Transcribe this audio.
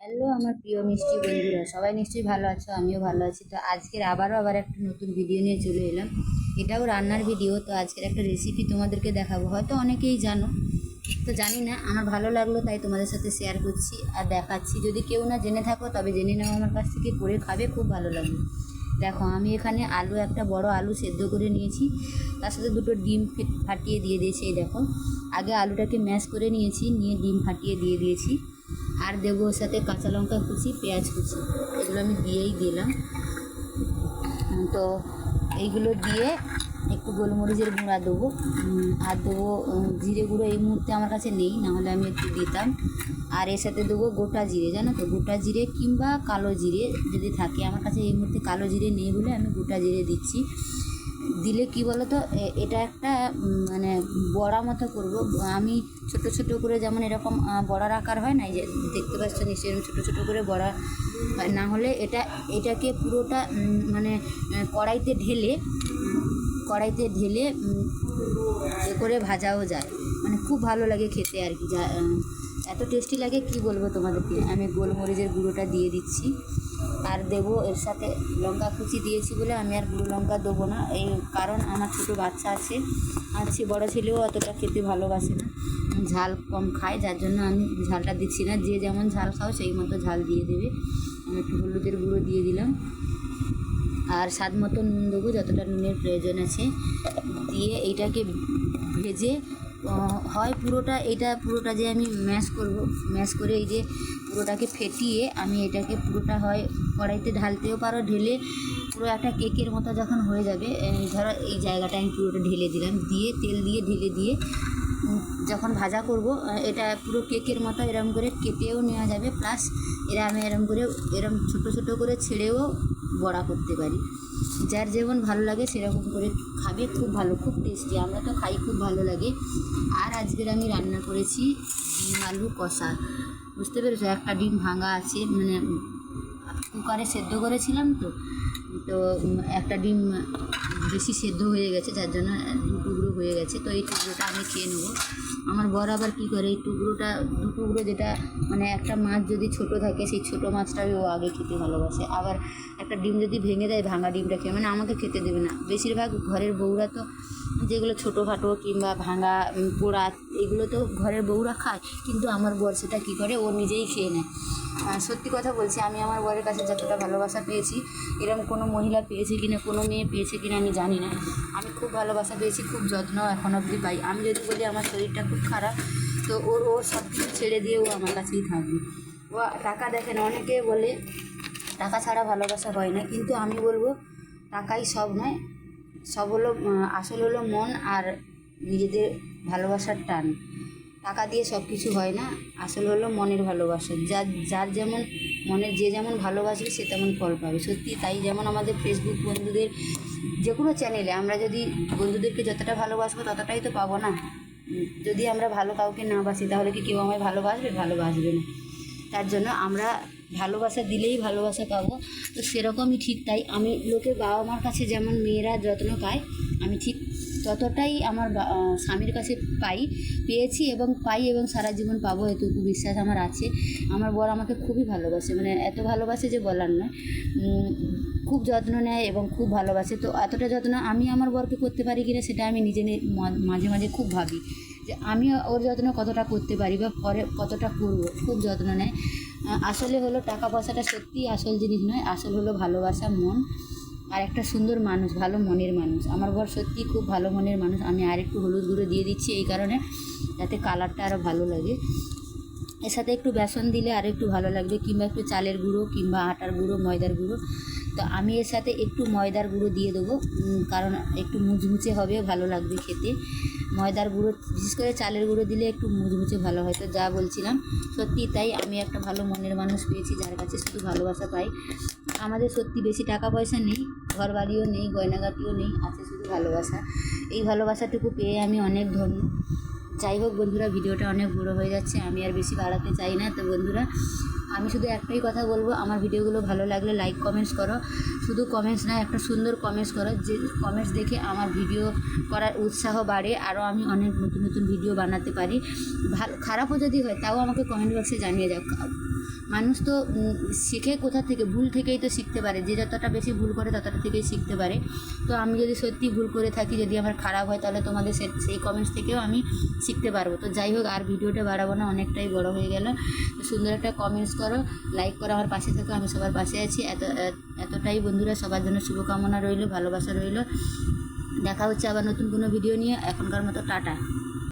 Hello, আমার প্রিয় মিষ্টি বন্ধুরা, সবাই নিশ্চয়ই ভালো আছো, আমিও ভালো আছি। তো আজকের আবারও আবার একটা নতুন ভিডিও নিয়ে চলে এলাম। এটাও রান্নার ভিডিও তো আজকের একটা রেসিপি তোমাদেরকে দেখাবো। হয়তো অনেকেই জানো, তো জানি না, আমার ভালো লাগল, তাই তোমাদের সাথে শেয়ার করছি আর দেখাচ্ছি। যদি কেউ না জেনে থাকো, তবে জেনে নাও আমার কাছ থেকে, করে খাবে, খুব ভালো লাগবে। দেখো, আমি এখানে আলু, একটা বড় আলু সেদ্ধ করে নিয়েছি। তার সাথে দুটো ডিম ফাটিয়ে দিয়ে দিয়েছি, এই দেখো। আগে আলুটাকে ম্যাশ করে নিয়েছি, নিয়ে ডিম ফাটিয়ে দিয়ে দিয়েছি। আর দেবো সাথে কাঁচা লঙ্কা কুচি, পেঁয়াজ কুচি। এগুলো আমি দিয়েই দিলাম। তো এইগুলো দিয়ে একটু গোলমরিচের গুঁড়া দেবো। আর দেবো জিরে গুঁড়ো এই মুহূর্তে আমার কাছে নেই, নাহলে আমি একটু দিতাম। আর এর সাথে দেবো গোটা জিরে, জানো তো? গোটা জিরে কিংবা কালো জিরে যদি থাকে। আমার কাছে এই মুহূর্তে কালো জিরে নেই বলে আমি গোটা জিরে দিচ্ছি। দিলে কি বলো তো এটা একটা মানে বড়া মতো করব। আমি ছোট ছোট করে যেমন এরকম বড়ার আকার হয় না যে দেখতে পাচ্ছ নিশ্চয়ই ছোট ছোট করে বড়া। না হলে এটা, এটাকে পুরোটা মানে কড়াইতে ঢেলে কড়াইতে ঢেলে এ করে ভাজাও যায়। মানে খুব ভালো লাগে খেতে আর কি। যা এত টেস্টি লাগে, কি বলব তোমাদেরকে? আমি গোলমরিচের গুঁড়োটা দিয়ে দিচ্ছি। আর দেবো এর সাথে লঙ্কা কুচি দিয়েছি বলে আমি আর গুঁড়ো লঙ্কা দেবো না। এই কারণ আমার ছোটো বাচ্চা আছে। আর সে বড়ো ছেলেও অতটা খেতে ভালোবাসে না। ঝাল কম খায়, যার জন্য আমি ঝালটা দিচ্ছি না। যে যেমন ঝাল খাও, সেই মতো ঝাল দিয়ে দেবে। আমি একটু হলুদের গুঁড়ো দিয়ে দিলাম। আর স্বাদ মতো নুন দেবো, যতটা নুনের প্রয়োজন আছে। দিয়ে এইটাকে ভেজে হয় পুরোটা, এটা পুরোটা যে আমি ম্যাশ করব ম্যাশ করে এই যে পুরোটাকে ফেটিয়ে আমি এটাকে পুরোটা হয় কড়াইতে ঢালতেও পারো, ঢেলে পুরো একটা কেকের মতো যখন হয়ে যাবে ধরো এই জায়গাটা আমি পুরোটা ঢেলে দিলাম, দিয়ে তেল দিয়ে ঢেলে দিয়ে যখন ভাজা করব এটা পুরো কেকের মতো এরম করে কেটেও নেওয়া যাবে। প্লাস এরা আমি এরম করে, এরম ছোট ছোট করে ছেড়েও বড়া করতে পারি। যার যেমন ভালো লাগে সেরকম করে খাবে, খুব ভালো, খুব টেস্টি আমরা তো খাই, খুব ভালো লাগে। আর আজকের আমি রান্না করেছি ডিম আলু কষা। বুঝতে পেরেছ? একটা ডিম ভাঙা আছে মানে কুকারে সেদ্ধ করেছিলাম তো। তো একটা ডিম বেশি সেদ্ধ হয়ে গেছে, যার জন্য দু টুকরো হয়ে গেছে। তো এই টুকরোটা আমি খেয়ে নেব। আমার বর আবার কী করে, এই টুকরোটা, দু টুকরো যেটা মানে একটা মাছ যদি ছোট থাকে, সেই ছোট মাছটাই ও আগে খেতে ভালোবাসে। আবার একটা ডিম যদি ভেঙে দেয়, ভাঙা ডিমটা খেয়ে মানে আমাকে খেতে দেবে না। বেশিরভাগ ঘরের বউরা তো যেগুলো ছোটোখাটো কিংবা ভাঙা পোড়া, এগুলো তো ঘরের বউরা খায়। কিন্তু আমার বর সেটা কী করে, ও নিজেই খেয়ে নেয়। সত্যি কথা বলছি, আমি আমার বরের কাছে যতটা ভালোবাসা পেয়েছি এরকম কোনো মহিলা পেয়েছে কিনা, কোনো মেয়ে পেয়েছে কিনা আমি জানি না। আমি খুব ভালোবাসা পেয়েছি, খুব যত্ন এখন অবধি পাই। আমি যদি বলি আমার শরীরটা খুব খারাপ, তো ওর ওর সব কিছু ছেড়ে দিয়ে ও আমার কাছেই থাকবে। ও টাকা দেখে না অনেকে বলে টাকা ছাড়া ভালোবাসা হয় না, কিন্তু আমি বলব টাকাই সব নয়। সব হলো আসল হলো মন আর নিজেদের ভালোবাসার টান। টাকা দিয়ে সব কিছু হয় না। আসল হলো মনের ভালোবাসা। যার যার যেমন মনের যে যেমন ভালোবাসবে সে তেমন ফল পাবে। সত্যি তাই যেমন আমাদের ফেসবুক বন্ধুদের যে কোনো চ্যানেলে আমরা যদি বন্ধুদেরকে যতটা ভালোবাসবো ততটাই তো পাবো না। যদি আমরা ভালো কাউকে না বাসি তাহলে কি কেউ আমায় ভালোবাসবে? ভালোবাসবে না। তার জন্য আমরা ভালোবাসা দিলেই ভালোবাসা পাবো। তো সেরকমই ঠিক তাই। আমি লোকে বাবা মার কাছে যেমন মেয়েরা যত্ন পায়, আমি ঠিক ততটাই আমার স্বামীর কাছে পাই, পেয়েছি এবং পাই এবং সারা জীবন পাবো এটুকু বিশ্বাস আমার আছে। আমার বর আমাকে খুবই ভালোবাসে মানে এত ভালোবাসে যে বলার নয়। খুব যত্ন নেয় এবং খুব ভালোবাসে। তো এতটা যত্ন আমি আমার বরকে করতে পারি কিনা সেটা আমি নিজে মাঝে মাঝে খুব ভাবি। যে আমি ওর যত্ন কতটা করতে পারি বা পরে কতটা করব, খুব যত্ন নেয়। আসলে হলো টাকা পয়সাটা সত্যিই আসল জিনিস নয়, আসল হলো ভালোবাসা, মন। আর একটা সুন্দর মানুষ, ভালো মনের মানুষ। আমার বর সত্যিই খুব ভালো মনের মানুষ। আমি আর একটু হলুদ গুঁড়ো দিয়ে দিচ্ছি এই কারণে, যাতে কালারটা আরও ভালো লাগে। এর সাথে একটু বেসন দিলে আর একটু ভালো লাগবে, কিংবা একটু চালের গুঁড়ো, কিংবা আটার গুঁড়ো, ময়দার গুঁড়ো। তো আমি এর সাথে একটু ময়দার গুঁড়ো দিয়ে দেবো কারণ একটু মুচমুচে হবে, ভালো লাগবে খেতে। ময়দার গুঁড়ো, বিশেষ করে চালের গুঁড়ো দিলে একটু মুচমুচে ভালো হয়, তো যা বলছিলাম। সত্যি তাই আমি একটা ভালো মনের মানুষ পেয়েছি যার কাছে শুধু ভালোবাসা পাই। আমাদের সত্যি বেশি টাকা পয়সা নেই ঘর বাড়িও নেই, গয়নাগাটিও নেই, আছে শুধু ভালোবাসা। এই ভালোবাসাটুকু পেয়ে আমি অনেক ধন্য। যাই হোক বন্ধুরা, ভিডিওটা অনেক বড়ো হয়ে যাচ্ছে, আমি আর বেশি বাড়াতে চাই না। তো বন্ধুরা, আমি শুধু একটাই কথা বলব, আমার ভিডিওগুলো ভালো লাগলে লাইক কমেন্টস করো। শুধু কমেন্টস না, একটা সুন্দর কমেন্টস করো, যে কমেন্টস দেখে আমার ভিডিও করার উৎসাহ বাড়ে, আরও আমি অনেক নতুন নতুন ভিডিও বানাতে পারি। ভালো, খারাপও যদি হয়, তাও আমাকে কমেন্ট বক্সে জানিয়ে যাও মানুষ তো শেখে কোথা থেকে, ভুল থেকেই তো শিখতে পারে। যে যতটা বেশি ভুল করে, ততটা থেকেই শিখতে পারে। তো আমি যদি সত্যি ভুল করে থাকি, যদি আমার খারাপ হয়, তাহলে তোমাদের সেই কমেন্টস থেকেও আমি শিখতে পারব। তো যাই হোক, আর ভিডিওটা বাড়াবো না, অনেকটাই বড় হয়ে গেল। সুন্দর একটা কমেন্টস করো লাইক করো, আমার পাশে থাকো, আমি সবার পাশে আছি। এত- এতটাই বন্ধুরা, সবার জন্য শুভকামনা রইল, ভালোবাসা রইল। দেখা হচ্ছে আবার নতুন কোনো ভিডিও নিয়ে। এখনকার মতো টাটা।